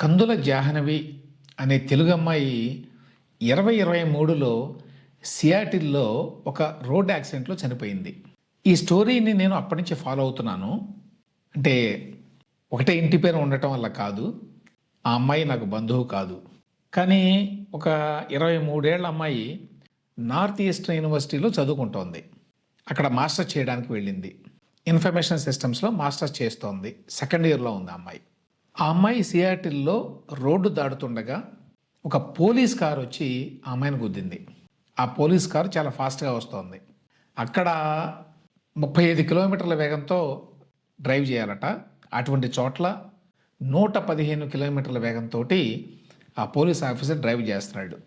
కందుల జాహ్నవి అనే తెలుగు అమ్మాయి ఇరవై ఇరవై మూడులో సియాటిల్లో ఒక రోడ్ యాక్సిడెంట్లో చనిపోయింది. ఈ స్టోరీని నేను అప్పటి నుంచి ఫాలో అవుతున్నాను. అంటే ఒకటే ఇంటి పేరు ఉండటం వల్ల కాదు ఆ అమ్మాయి నాకు బంధువు కాదు. కానీ ఒక ఇరవై మూడేళ్ళ అమ్మాయి నార్త్ ఈస్టర్న్ యూనివర్సిటీలో చదువుకుంటోంది. అక్కడ మాస్టర్స్ చేయడానికి వెళ్ళింది. ఇన్ఫర్మేషన్ సిస్టమ్స్లో మాస్టర్స్ చేస్తోంది. సెకండ్ ఇయర్లో ఉంది అమ్మాయి. ఆ అమ్మాయి సియాటిల్లో రోడ్డు దాడుతుండగా ఒక పోలీస్ కార్ వచ్చి ఆ అమ్మాయిని గుద్దింది. ఆ పోలీస్ కారు చాలా ఫాస్ట్గా వస్తోంది. అక్కడ ముప్పై ఐదు కిలోమీటర్ల వేగంతో డ్రైవ్ చేయాలట. అటువంటి చోట్ల నూట పదిహేను కిలోమీటర్ల వేగంతో ఆ పోలీస్ ఆఫీసర్ డ్రైవ్ చేస్తున్నాడు.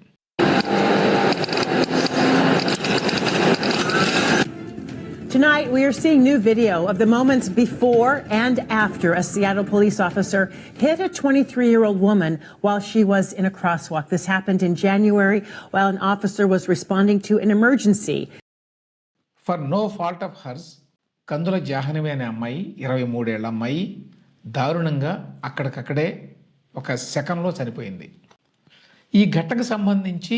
Tonight, we are seeing new video of the moments before and after a Seattle police officer hit a 23 year old woman while she was in a crosswalk. This happened in January while an officer was responding to an emergency. For no fault of hers Kandula Jahnavi అనే అమ్మాయి ఇరవై మూడేళ్ళ అమ్మాయి దారుణంగా అక్కడికక్కడే ఒక సెకండ్లో చనిపోయింది ఈ ఘటనకు సంబంధించి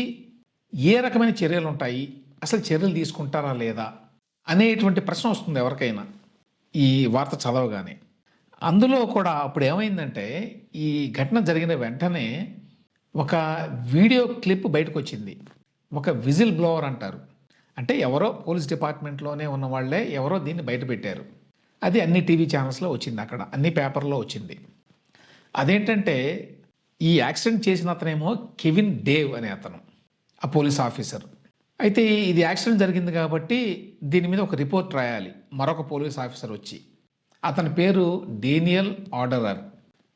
ఏ రకమైన చర్యలు ఉంటాయి అసలు చర్యలు తీసుకుంటారా లేదా అనేటువంటి ప్రశ్న వస్తుంది ఎవరికైనా. ఈ వార్త చదవగానే. అందులో కూడా అప్పుడు ఏమైందంటే ఈ ఘటన జరిగిన వెంటనే ఒక వీడియో క్లిప్ బయటకు వచ్చింది ఒక విజిల్ బ్లోవర్ అంటారు. అంటే ఎవరో పోలీస్ డిపార్ట్మెంట్లోనే ఉన్న వాళ్ళే ఎవరో దీన్ని బయట పెట్టారు అది అన్ని టీవీ ఛానల్స్లో వచ్చింది అక్కడ. అన్ని పేపర్లో వచ్చింది. అదేంటంటే ఈ యాక్సిడెంట్ చేసిన అతనేమో కెవిన్ డేవ్ అనే అతను ఆ పోలీస్ ఆఫీసర్. అయితే ఇది యాక్సిడెంట్ జరిగింది కాబట్టి దీని మీద ఒక రిపోర్ట్ రాయాలి. మరొక పోలీస్ ఆఫీసర్ వచ్చి. అతని పేరు డేనియల్ ఆర్డరర్.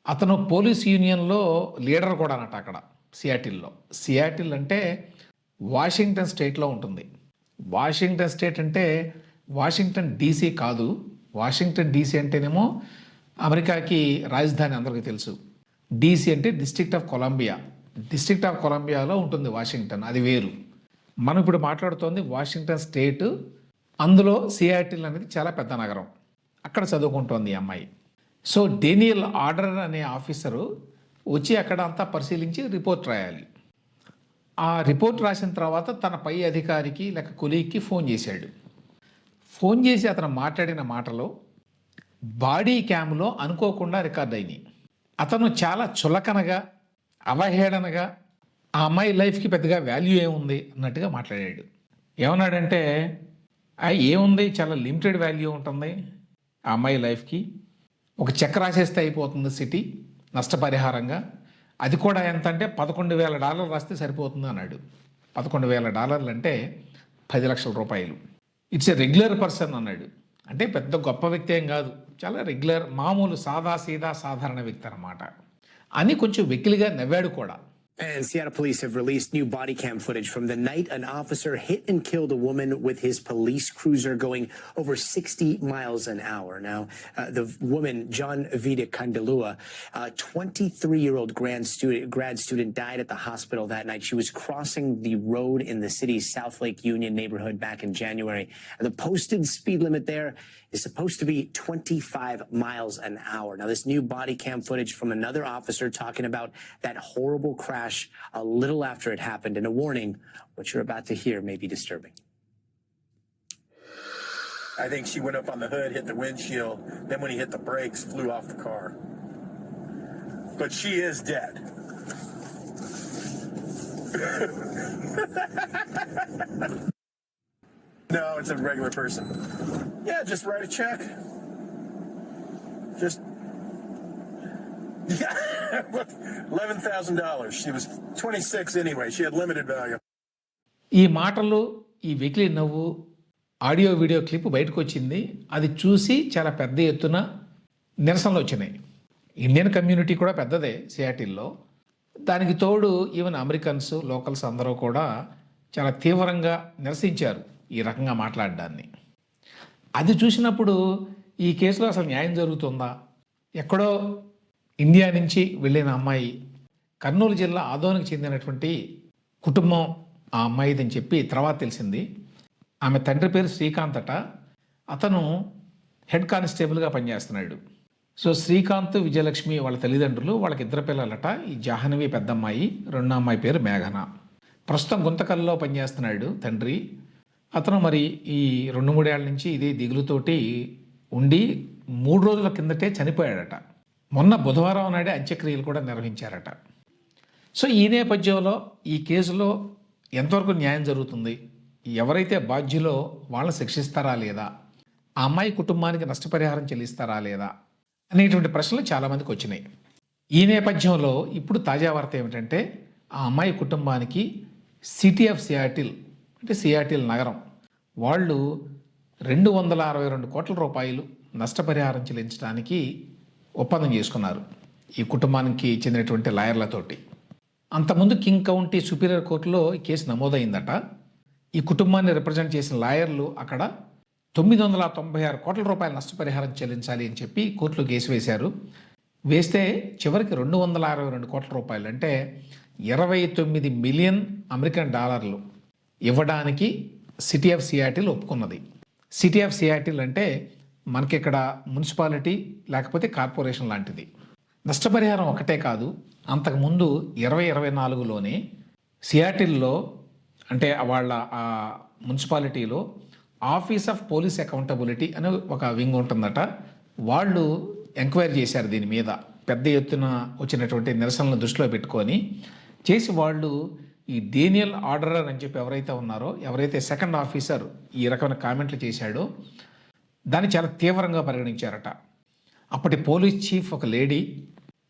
అతను పోలీస్ యూనియన్లో లీడర్ కూడా అన్నట్టు అక్కడ సియాటిల్లో. సియాటిల్ అంటే వాషింగ్టన్ స్టేట్లో ఉంటుంది. వాషింగ్టన్ స్టేట్ అంటే వాషింగ్టన్ డీసీ కాదు. వాషింగ్టన్ డీసీ అంటేనేమో అమెరికాకి రాజధాని అందరికీ తెలుసు. డీసీ అంటే district of Columbia. District of కొలంబియాలో ఉంటుంది వాషింగ్టన్ అది వేరు. మనం ఇప్పుడు మాట్లాడుతోంది వాషింగ్టన్ స్టేట్ అందులో సియాటిల్ అనేది చాలా పెద్ద నగరం. అక్కడ చదువుకుంటోంది అమ్మాయి. సో డేనియల్ ఆర్డర్ అనే ఆఫీసరు వచ్చి అక్కడ అంతా పరిశీలించి రిపోర్ట్ రాయాలి. ఆ రిపోర్ట్ రాసిన తర్వాత తన పై అధికారికి లేక కొలీగ్కి ఫోన్ చేశాడు. ఫోన్ చేసి అతను మాట్లాడిన మాటలో బాడీ క్యామ్లో అనుకోకుండా రికార్డ్ అయినాయి. అతను చాలా చులకనగా అవహేళనగా ఆ అమ్మాయి లైఫ్కి పెద్దగా వాల్యూ ఏముంది అన్నట్టుగా మాట్లాడాడు. ఏమన్నాడంటే ఏముంది? చాలా లిమిటెడ్ వాల్యూ ఉంటుంది ఆ అమ్మాయి లైఫ్కి. ఒక చెక్ రాసేస్తే అయిపోతుంది సిటీ నష్టపరిహారంగా. అది కూడా ఎంత అంటే పదకొండు వేల డాలర్లు రాస్తే సరిపోతుంది అన్నాడు. పదకొండు వేల డాలర్లు అంటే పది లక్షల రూపాయలు. ఇట్స్ ఎ రెగ్యులర్ పర్సన్ అన్నాడు. అంటే పెద్ద గొప్ప వ్యక్తి ఏం కాదు. చాలా రెగ్యులర్ మామూలు సాదా సీదా సాధారణ వ్యక్తి అనమాట అని కొంచెం వెకిలిగా నవ్వాడు కూడా. And Seattle police have released new body cam footage from the night an officer hit and killed a woman with his police cruiser going over 60 miles an hour. Now, uh, the woman, John Vida Kandalua, a 23 year old grad student, grad student, died at the hospital that night. She was crossing the road in the city's South Lake Union neighborhood back in January. The posted speed limit there is supposed to be 25 miles an hour. Now, this new body cam footage from another officer talking about that horrible crash a little after it happened, and a warning what you're about to hear may be disturbing. I think she went up on the hood, hit the windshield. Then when he hit the brakes, flew off the car. But she is dead. No, it's a regular person. Yeah, just write a check. Just. ఈ మాటలు ఈ వెకిలి నవ్వు audio video clip బయటకు వచ్చింది అది చూసి చాలా పెద్ద ఎత్తున నిరసనలు వచ్చినాయి ఇండియన్ కమ్యూనిటీ కూడా పెద్దదే సియాటిల్లో దానికి తోడు ఈవెన్ అమెరికన్స్ లోకల్స్ అందరూ కూడా చాలా తీవ్రంగా నిరసించారు ఈ రకంగా మాట్లాడడాన్ని. అది చూసినప్పుడు ఈ కేసులో అసలు న్యాయం జరుగుతుందా? ఎక్కడో ఇండియా నుంచి వెళ్ళిన అమ్మాయి కర్నూలు జిల్లా ఆదోనికి చెందినటువంటి కుటుంబం ఆ అమ్మాయిదని చెప్పి తర్వాత తెలిసింది. ఆమె తండ్రి పేరు శ్రీకాంత్ అట. అతను హెడ్ కానిస్టేబుల్గా పనిచేస్తున్నాడు. సో శ్రీకాంత్ విజయలక్ష్మి వాళ్ళ తల్లిదండ్రులు వాళ్ళకి ఇద్దరు పిల్లలట. ఈ జాహ్నవి పెద్దమ్మాయి రెండో అమ్మాయి పేరు మేఘన. ప్రస్తుతం గుంతకల్లో పనిచేస్తున్నాడు తండ్రి. అతను మరి ఈ రెండు మూడేళ్ళ నుంచి ఇదే దిగులుతోటి ఉండి మూడు రోజుల కిందటే చనిపోయాడట. మొన్న బుధవారం నాడే అంత్యక్రియలు కూడా నిర్వహించారట. సో ఈ నేపథ్యంలో ఈ కేసులో ఎంతవరకు న్యాయం జరుగుతుంది? ఎవరైతే బాధ్యులో వాళ్ళని శిక్షిస్తారా లేదా? ఆ అమ్మాయి కుటుంబానికి నష్టపరిహారం చెల్లిస్తారా లేదా? అనేటువంటి ప్రశ్నలు చాలామందికి వచ్చినాయి. ఈ నేపథ్యంలో ఇప్పుడు తాజా వార్త ఏమిటంటే ఆ అమ్మాయి కుటుంబానికి సిటీ ఆఫ్ సియాటిల్ అంటే సియాటిల్ నగరం. వాళ్ళు రెండు వందల అరవై రెండు కోట్ల రూపాయలు నష్టపరిహారం చెల్లించడానికి ఒప్పందం చేసుకున్నారు. ఈ కుటుంబానికి చెందినటువంటి లాయర్లతోటి. అంతకుముందు కింగ్ కౌంటీ సుపీరియర్ కోర్టులో ఈ కేసు నమోదైందట. ఈ కుటుంబాన్ని రిప్రజెంట్ చేసిన లాయర్లు అక్కడ తొమ్మిది వందల తొంభై ఆరు కోట్ల రూపాయల నష్టపరిహారం చెల్లించాలి అని చెప్పి కోర్టులో కేసు వేశారు. వేస్తే చివరికి రెండు వందల అరవై రెండు కోట్ల రూపాయలు అంటే ఇరవై తొమ్మిది మిలియన్ అమెరికన్ డాలర్లు. ఇవ్వడానికి సిటీ ఆఫ్ సియాటిల్ ఒప్పుకున్నది. సిటీ ఆఫ్ సియాటిల్ అంటే మనకి ఇక్కడ మున్సిపాలిటీ లేకపోతే కార్పొరేషన్ లాంటిది. నష్టపరిహారం ఒకటే కాదు అంతకుముందు ఇరవై ఇరవై నాలుగులోనే సియాటిల్లో అంటే వాళ్ళ ఆ మున్సిపాలిటీలో ఆఫీస్ ఆఫ్ పోలీస్ అకౌంటబిలిటీ అనే ఒక వింగ్ ఉంటుందట. వాళ్ళు ఎంక్వైరీ చేశారు దీని మీద. పెద్ద ఎత్తున వచ్చినటువంటి నిరసనలను దృష్టిలో పెట్టుకొని చేసి వాళ్ళు ఈ డేనియల్ ఆర్డరర్ అని చెప్పి ఎవరైతే ఉన్నారో ఎవరైతే సెకండ్ ఆఫీసర్ ఈ రకమైన కామెంట్లు చేశాడో దాన్ని చాలా తీవ్రంగా పరిగణించారట. అప్పటి పోలీస్ చీఫ్ ఒక లేడీ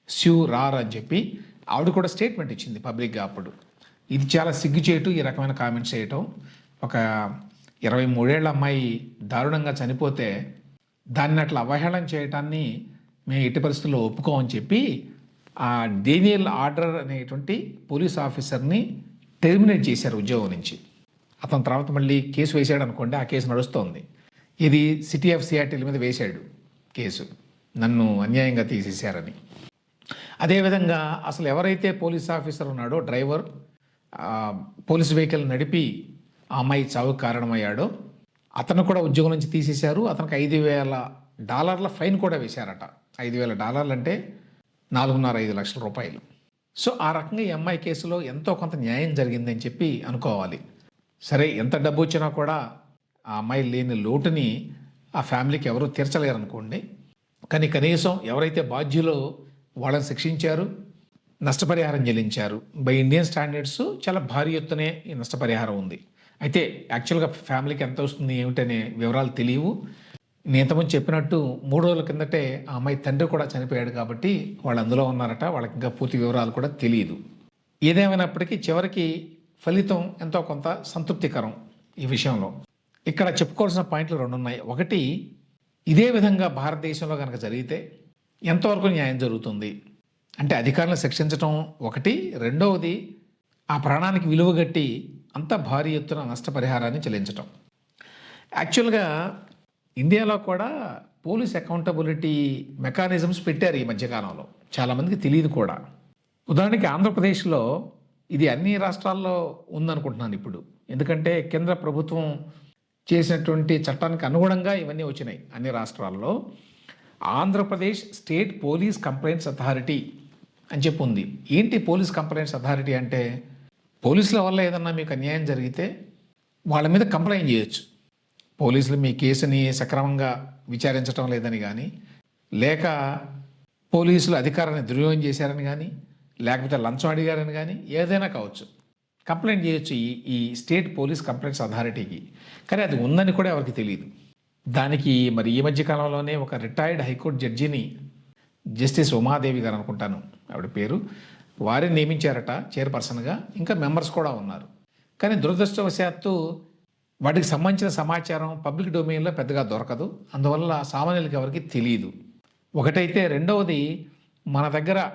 స్యూ రార్ అని చెప్పి ఆవిడ కూడా స్టేట్మెంట్ ఇచ్చింది పబ్లిక్గా అప్పుడు. ఇది చాలా సిగ్గుచేటు ఈ రకమైన కామెంట్స్ చేయటం ఒక ఇరవై మూడేళ్ళ అమ్మాయి దారుణంగా చనిపోతే దాన్ని అట్లా అవహేళన చేయటాన్ని మేము ఎట్టి పరిస్థితుల్లో ఒప్పుకోమని చెప్పి ఆ డేనియల్ ఆర్డర్ అనేటువంటి పోలీస్ ఆఫీసర్ని టెర్మినేట్ చేశారు ఉద్యోగం నుంచి. అతని తర్వాత మళ్ళీ కేసు వేశాడు అనుకోండి ఆ కేసు నడుస్తోంది. ఇది సిటీ ఆఫ్ సియాటిల్ మీద వేశాడు కేసు. నన్ను అన్యాయంగా తీసేశారని. అదేవిధంగా అసలు ఎవరైతే పోలీస్ ఆఫీసర్ ఉన్నాడో డ్రైవర్ పోలీస్ వెహికల్ నడిపి ఆ అమ్మాయి చావుకు కారణమయ్యాడో అతను కూడా ఉద్యోగం నుంచి తీసేశారు. అతనికి ఐదు వేల డాలర్ల ఫైన్ కూడా వేశారట. ఐదు వేల డాలర్లు అంటే నాలుగున్నర ఐదు లక్షల రూపాయలు. సో ఆ రకంగా ఈ అమ్మాయి కేసులో ఎంతో కొంత న్యాయం జరిగిందని చెప్పి అనుకోవాలి. సరే ఎంత డబ్బు వచ్చినా కూడా ఆ అమ్మాయి లేని లోటుని ఆ ఫ్యామిలీకి ఎవరూ తీర్చలేరు అనుకోండి కానీ కనీసం ఎవరైతే బాధ్యులో వాళ్ళని శిక్షించారు నష్టపరిహారం చెల్లించారు బై ఇండియన్ స్టాండర్డ్స్ చాలా భారీ ఎత్తునే ఈ నష్టపరిహారం ఉంది. అయితే యాక్చువల్గా ఫ్యామిలీకి ఎంత వస్తుంది ఏమిటనే వివరాలు తెలియవు. నేను ఇంతకుముందు చెప్పినట్టు మూడు రోజుల కిందటే ఆ అమ్మాయి తండ్రి కూడా చనిపోయాడు కాబట్టి వాళ్ళు అందులో ఉన్నారట వాళ్ళకి ఇంకా పూర్తి వివరాలు కూడా తెలియదు. ఏదేమైనప్పటికీ చివరికి ఫలితం ఎంతో కొంత సంతృప్తికరం ఈ విషయంలో. ఇక్కడ చెప్పుకోవాల్సిన పాయింట్లు రెండు ఉన్నాయి ఒకటి ఇదే విధంగా భారతదేశంలో కనుక జరిగితే ఎంతవరకు న్యాయం జరుగుతుంది? అంటే అధికారులను శిక్షించడం ఒకటి రెండవది ఆ ప్రాణానికి విలువగట్టి అంత భారీ ఎత్తున నష్టపరిహారాన్ని చెల్లించటం. యాక్చువల్గా ఇండియాలో కూడా పోలీస్ అకౌంటబిలిటీ మెకానిజమ్స్ పెట్టారు ఈ మధ్యకాలంలో. చాలామందికి తెలియదు కూడా. ఉదాహరణకి ఆంధ్రప్రదేశ్లో ఇది అన్ని రాష్ట్రాల్లో ఉందనుకుంటున్నాను ఇప్పుడు. ఎందుకంటే కేంద్ర ప్రభుత్వం చేసినటువంటి చట్టానికి అనుగుణంగా ఇవన్నీ వచ్చినాయి అన్ని రాష్ట్రాల్లో. Andhra Pradesh state police complaints authority అని చెప్పి ఉంది. ఏంటి పోలీస్ కంప్లైంట్స్ అథారిటీ అంటే? పోలీసుల వల్ల ఏదన్నా మీకు అన్యాయం జరిగితే వాళ్ళ మీద కంప్లైంట్ చేయొచ్చు. పోలీసులు మీ కేసుని సక్రమంగా విచారించడం లేదని కానీ లేక పోలీసులు అధికారాన్ని దుర్వినియోగం చేశారని కానీ లేకపోతే లంచం అడిగారని కానీ ఏదైనా కావచ్చు. కంప్లైంట్ చేయొచ్చు ఈ ఈ స్టేట్ పోలీస్ కంప్లైంట్స్ అథారిటీకి. కానీ అది ఉందని కూడా ఎవరికి తెలియదు. దానికి మరి ఈ మధ్య కాలంలోనే ఒక రిటైర్డ్ హైకోర్టు జడ్జిని జస్టిస్ ఉమాదేవి గారు అనుకుంటాను ఆవిడ పేరు. వారిని నియమించారట చైర్పర్సన్గా. ఇంకా మెంబర్స్ కూడా ఉన్నారు. కానీ దురదృష్టవశాత్తు వాటికి సంబంధించిన సమాచారం పబ్లిక్ డొమైన్లో పెద్దగా దొరకదు. అందువల్ల సామాన్యులకి ఎవరికి తెలియదు. ఒకటైతే రెండవది మన దగ్గర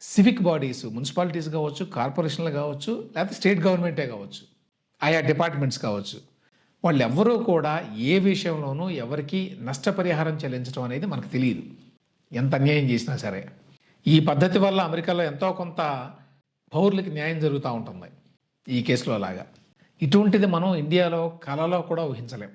సివిక్ బాడీస్ మున్సిపాలిటీస్ కావచ్చు కార్పొరేషన్లు కావచ్చు లేకపోతే స్టేట్ గవర్నమెంటే కావచ్చు ఆయా డిపార్ట్మెంట్స్ కావచ్చు. వాళ్ళు ఎవ్వరూ కూడా ఏ విషయంలోనూ ఎవరికి నష్టపరిహారం చెల్లించడం అనేది మనకు తెలియదు. ఎంత అన్యాయం చేసినా సరే. ఈ పద్ధతి వల్ల అమెరికాలో ఎంతో కొంత పౌరులకి న్యాయం జరుగుతూ ఉంటుంది. ఈ కేసులో అలాగా. ఇటువంటిది మనం ఇండియాలో కళలో కూడా ఊహించలేం.